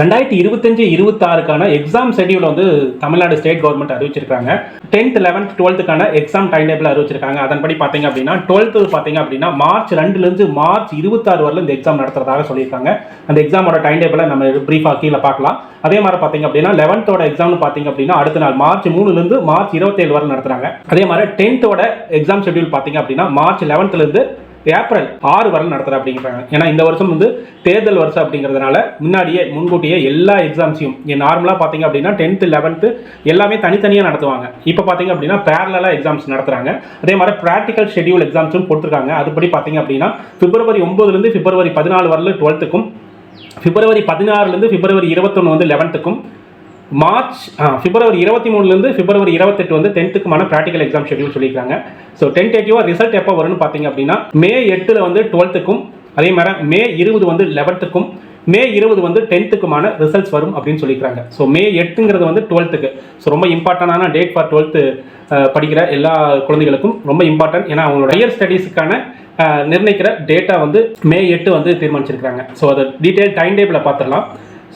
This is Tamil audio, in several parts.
ரெண்டாயிரத்தி இருபத்தஞ்சு இருபத்தாறுக்கான எக்ஸாம் ஷெடியூல் வந்து தமிழ்நாடு ஸ்டேட் கவர்மெண்ட் அறிவிச்சிருக்காங்க. டென்த் லெவன்த் டுவெல்த்துக்கான எக்ஸாம் டைம் டேபிள் அறிவிச்சிருக்காங்க. அதன்படி பார்த்தீங்க அப்படின்னா டுவெல்த்து பார்த்தீங்க அப்படின்னா மார்ச் ரெண்டுலேருந்து மார்ச் இருபத்தாறு வரல இந்த எக்ஸாம் நடத்துறதாக சொல்லியிருக்காங்க. அந்த எக்ஸாமோட டைம் டேபிளை நம்ம ப்ரீஃபாக கீழே பார்க்கலாம். அதே மாதிரி பார்த்தீங்க அப்படின்னா லெவன்த்தோட எக்ஸாம்னு பார்த்தீங்க அப்படின்னா அடுத்த நாள் மார்ச் மூணுலேருந்து மார்ச் இருபத்தேழு வரை நடத்துகிறாங்க அதே மாதிரி டென்த்தோட எக்ஸாம் ஷெடியூல் பார்த்தீங்க அப்படின்னா மார்ச் லெவன்த்துலேருந்து ஏப்ரல் ஆறு வரை நடத்துகிற அப்படிங்கிறாங்க ஏன்னா இந்த வருஷம் வந்து தேர்தல் வருஷம் அப்படிங்கிறதுனால முன்னாடியே முன்கூட்டியே எல்லா எக்ஸாம்ஸையும் நார்மலாக பார்த்தீங்க அப்படின்னா டென்த்து லெவன்த்து எல்லாமே தனித்தனியாக நடத்துவாங்க. இப்போ பார்த்தீங்க அப்படின்னா பேரலாக எக்ஸாம்ஸ் நடத்துகிறாங்க அதே மாதிரி ப்ராக்டிக்கல் ஷெடியூல் எக்ஸாம்ஸும் கொடுத்துருக்காங்க அதுபடி பார்த்தீங்க அப்படின்னா பிப்ரவரி ஒம்பதுலேருந்து பிப்ரவரி பதினாலு வரல டுவெல்த்துக்கும் பிப்ரவரி பதினாறுலேருந்து பிப்ரவரி இருபத்தொன்று வந்து லெவன்த்துக்கும் மார்ச் பிப்ரவரி இருபத்தி மூணுலேருந்து பிப்ரவரி இருபத்தெட்டு வந்து டென்த்துக்குமான ப்ராக்டிகல் எக்ஸாம் ஷெடியூல் சொல்லியிருக்காங்க ஸோ டென்டேட்டிவாக ரிசல்ட் எப்போ வரும்னு பார்த்தீங்க அப்படின்னா மே எட்டில் வந்து டுவெல்த்துக்கும் அதே மாதிரி மே இருபது வந்து லெவன்த்துக்கும் மே இருபது வந்து டென்த்துக்குமான ரிசல்ட்ஸ் வரும் அப்படின்னு சொல்லியிருக்காங்க ஸோ மே எட்டுங்கிறது வந்து டுவெல்த்துக்கு ஸோ ரொம்ப இம்பார்ட்டண்டான டேட் ஃபார் டுவெல்த்து படிக்கிற எல்லா குழந்தைகளுக்கும் ரொம்ப இம்பார்ட்டன்ட் ஏன்னா அவங்களோட ஹையர் ஸ்டடீஸுக்கான நிர்ணயிக்கிற டேட்டா வந்து மே எட்டு வந்து தீர்மானிச்சிருக்காங்க ஸோ அதை டீட்டெயில் டைம் டேபிளை பார்த்துடலாம்.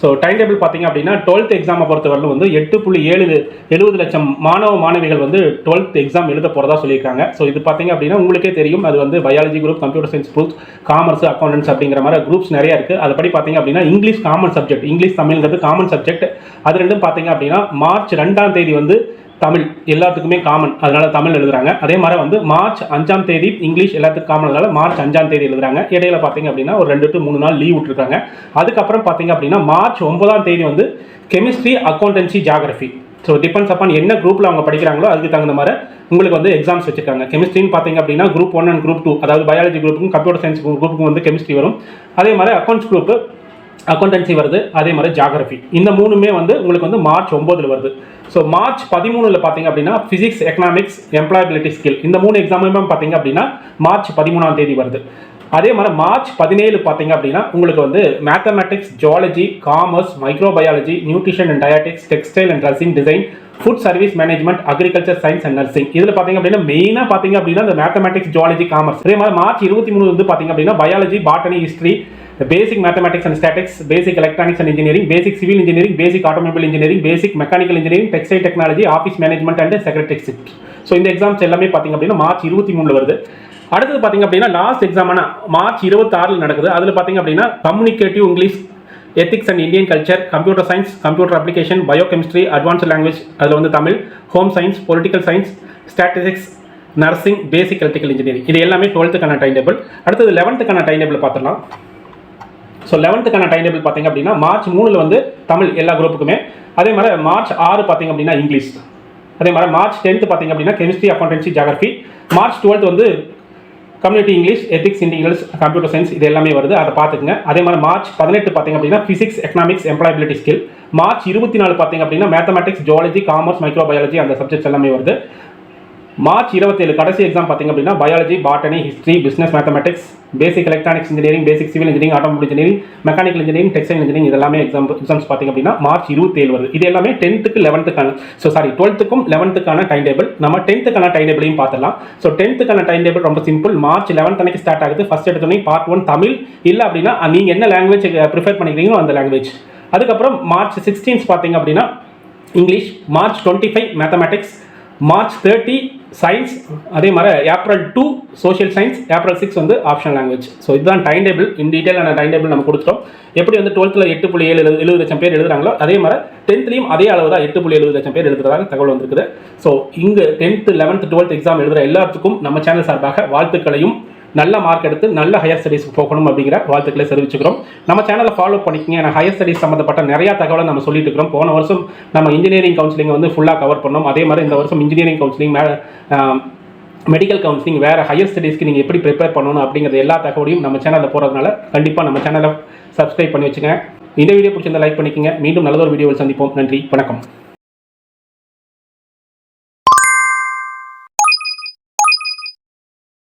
ஸோ டைம் டேபிள் பார்த்தீங்க அப்படின்னா டுவெல்த் எக்ஸாமை பொறுத்தவரையிலும் வந்து எட்டு புள்ளி ஏழு எழுபது லட்சம் மாணவ மாணவிகள் வந்து டுவெல்த் எக்ஸாம் எழுத போகிறதா சொல்லியிருக்காங்க. ஸோ இது பார்த்தீங்க அப்படின்னா உங்களுக்கே தெரியும். அது வந்து biology group computer science group commerce accountancy அப்படிங்கிற மாதிரி குரூப்ஸ் நிறைய இருக்குது அதுபடி பார்த்தீங்க அப்படின்னா இங்கிலீஷ் காமன் சப்ஜெக்ட் இங்கிலீஷ் தமிழ்ங்கிறது காமன் சப்ஜெக்ட் அது ரெண்டும் பார்த்தீங்க அப்படின்னா மார்ச் ரெண்டாம் தேதி வந்து தமிழ் எல்லாத்துக்குமே காமன் அதனால தமிழ் எழுதுறாங்க. அதே மாதிரி வந்து மார்ச் அஞ்சாம் தேதி இங்கிலீஷ் எல்லாத்துக்கும் காமனால மார்ச் அஞ்சாம் தேதி எழுதுறாங்க. இடையில பார்த்தீங்க அப்படின்னா ஒரு ரெண்டு டு மூணு நாள் லீவ் விட்டுருக்காங்க. அதுக்கப்புறம் பார்த்தீங்க அப்படின்னா மார்ச் ஒன்பதாம் தேதி வந்து chemistry accountancy geography so depends upon என்ன குரூப்பில் அவங்க படிக்கிறாங்களோ அதுக்கு தகுந்த மாதிரி உங்களுக்கு வந்து எக்ஸாம்ஸ் வச்சிருக்காங்க. கெமிஸ்ட்ரின்னு பார்த்தீங்க அப்படின்னா group one and group two அதாவது பயாலஜி குரூப்புக்கும் கம்ப்யூட்டர் சயின்ஸ் குரூப்புக்கும் வந்து கெமிஸ்ட்ரி வரும். அதே மாதிரி அக்கௌண்ட்ஸ் குரூப்பு அக்கௌண்டன்சி வருது அதே மாதிரி ஜாகிரபி இந்த மூணுமே வந்து உங்களுக்கு வந்து மார்ச் ஒம்போதில் வருது. ஸோ மார்ச் பதிமூணுல பார்த்தீங்க அப்படின்னா ஃபிசிக்ஸ் எக்கனாமிக்ஸ் எம்ப்ளாயபிலிட்டி ஸ்கில் இந்த மூணு எக்ஸாமுமே பார்த்தீங்க அப்படின்னா மார்ச் பதிமூணாம் தேதி வருது. அதே மாதிரி மார்ச் பதினேழு பார்த்தீங்க அப்படின்னா உங்களுக்கு வந்து mathematics zoology commerce microbiology nutrition and dietetics textile and dressing design food service management agriculture science and nursing இதில் பார்த்தீங்க அப்படின்னா மெயினாக பார்த்தீங்க அப்படின்னா இந்த மேத்தமெட்டிக்ஸ் ஜுவாலஜி காமர்ஸ் அதே மாதிரி மார்ச் இருபத்தி மூணு வந்து பார்த்தீங்க அப்படின்னா biology botany history basic mathematics and statics basic electronics and engineering basic civil engineering basic automobile engineering basic mechanical engineering textile technology office management and secretaryship so இந்த எக்ஸாம்ஸ் எல்லாமே பார்த்தீங்க அப்படின்னா மார்ச் இருபத்தி மூணில் வருது. அடுத்தது பார்த்தீங்க அப்படின்னா லாஸ்ட் எக்ஸாமான மார்ச் இருபத்தாறில் நடக்குது. அதில் பார்த்தீங்க அப்படின்னா communicative English ethics and Indian culture computer science computer application biochemistry advanced language அதில் வந்து Tamil home science political science statistics nursing basic electrical engineering இது எல்லாமே டுவெல்த்துக்கான டைம் டேபிள் அடுத்தது லெவன்த்துக்கான டைம் டேபிள் பார்த்துடலாம். ஸோ லெவன்த்துக்கான டைம் டேபிள் பார்த்தீங்க அப்படின்னா மார்ச் மூணில் வந்து தமிழ் எல்லா குரூப்புக்குமே அதே மாதிரி மார்ச் ஆறு பார்த்தீங்க அப்படின்னா இங்கிலீஷ். அதே மாதிரி மார்ச் டென்த்து பார்த்தீங்க அப்படின்னா chemistry accountancy geography March twelfth வந்து கம்யூனிட்டி இங்கிலீஷ் எத்திக்ஸ் இண்டிகல்ஸ் கம்ப்யூட்டர் சயின்ஸ் இது எல்லாமே வருது. அதை பார்த்துக்குங்க. அதே மாதிரி மார்ச் பதினெட்டு பார்த்தீங்க அப்படின்னா physics economics employability skill March இருபத்தி நாலு பார்த்தீங்க அப்படின்னா மேத்தமெட்டிக்ஸ் ஜுவாலஜி காமர்ஸ் மைக்ரோபயாலஜி அந்த சப்ஜெக்ட்ஸ் எல்லாமே வருது. மார்ச் இருபத்தேழு கடைசி எக்ஸாம் பார்த்தீங்க அப்படின்னா biology botany history business mathematics basic electronics engineering basic civil engineering automobile engineering mechanical engineering textile engineering இதெல்லாமே எக்ஸாம் எக்ஸாம்ஸ் பார்த்தீங்க அப்படின்னா மார்ச் இருபத்தேழு வருது. இது எல்லாமே டென்த்துக்கு லெவன்த்துக்கான ஸோ சாரி டுவெல்த்துக்கும் லெவன்த்துக்கான டைம் டேபிள் நம்ம டென்த்துக்கான டைம் டேபிளையும் பார்த்துலாம் ஸோ டென்த்துக்கான டைம் டேபிள் ரொம்ப சிம்பிள் மார்ச் லெவன்த் அன்னைக்கு ஸ்டார்ட் ஆகுது. ஃபர்ஸ்ட் எடுத்தோடனே பார்ட் ஒன் தமிழ். இல்லை அப்படின்னா நீங்கள் என்ன லாங்குவேஜ் ப்ரிஃபர் பண்ணிக்கிறீங்களோ அந்த லாங்குவேஜ் அதுக்கப்புறம் மார்ச் சிக்ஸ்டீன்ஸ் பார்த்தீங்க அப்படின்னா English March twenty five mathematics March thirty science அதே மாதிரி April two social science April six வந்து ஆப்ஷன் லாங்குவேஜ் ஸோ இதுதான் டைம் டேபிள் இன் டீட்டெயிலான டைம் டேபிள் நம்ம கொடுத்துட்டோம். எப்படி வந்து டுவெல்த்தில் எட்டு புள்ளி ஏழு எழுபது எழுபது லட்சம் பேர் எழுதுறாங்களோ அதே மாதிரி டென்த்லேயும் அதே அளவு தான் எட்டு புள்ளி எழுபது லட்சம் பேர் எழுதுறதாக தகவல் வந்திருக்குது. ஸோ இங்கே டென்த்து லெவன்த் டுவெல்த் எக்ஸாம் எழுதுகிற எல்லாத்துக்கும் நம்ம சேனல் சார்பாக வாழ்த்துக்களையும் நல்ல மார்க் எடுத்து நல்ல ஹையர் ஸ்டடீஸ்க்கு போகணும் அப்படிங்கிற வாழ்த்துக்களை தெரிவிச்சுக்கிறோம். நம்ம சேனலை ஃபாலோ பண்ணிக்கங்க. ஏன்னா ஹையர் ஸ்டடீஸ் சம்மந்தப்பட்ட நிறைய தகவலை நம்ம சொல்லிட்டு இருக்கிறோம். போன வருஷம் நம்ம இன்ஜினியரிங் கவுன்சிலிங் வந்து ஃபுல்லாக கவர் பண்ணோம். அதே மாதிரி இந்த வருஷம் இன்ஜினியரிங் கவுன்சிலிங் மெடிக்கல் கவுன்சிலிங் வேறு ஹையர் ஸ்டடீஸ்க்கு நீங்கள் எப்படி ப்ரிப்பேர் பண்ணணும் அப்படிங்கிறது எல்லா தகவலையும் நம்ம சேனலில் போகிறதுனால கண்டிப்பாக நம்ம சேனலை சப்ஸ்கிரைப் பண்ணி வச்சுக்கோங்க. இந்த வீடியோ பிடிச்சிருந்தா லைக் பண்ணிக்கங்க. மீண்டும் நல்லதொரு வீடியோவில் சந்திப்போம். நன்றி. வணக்கம்.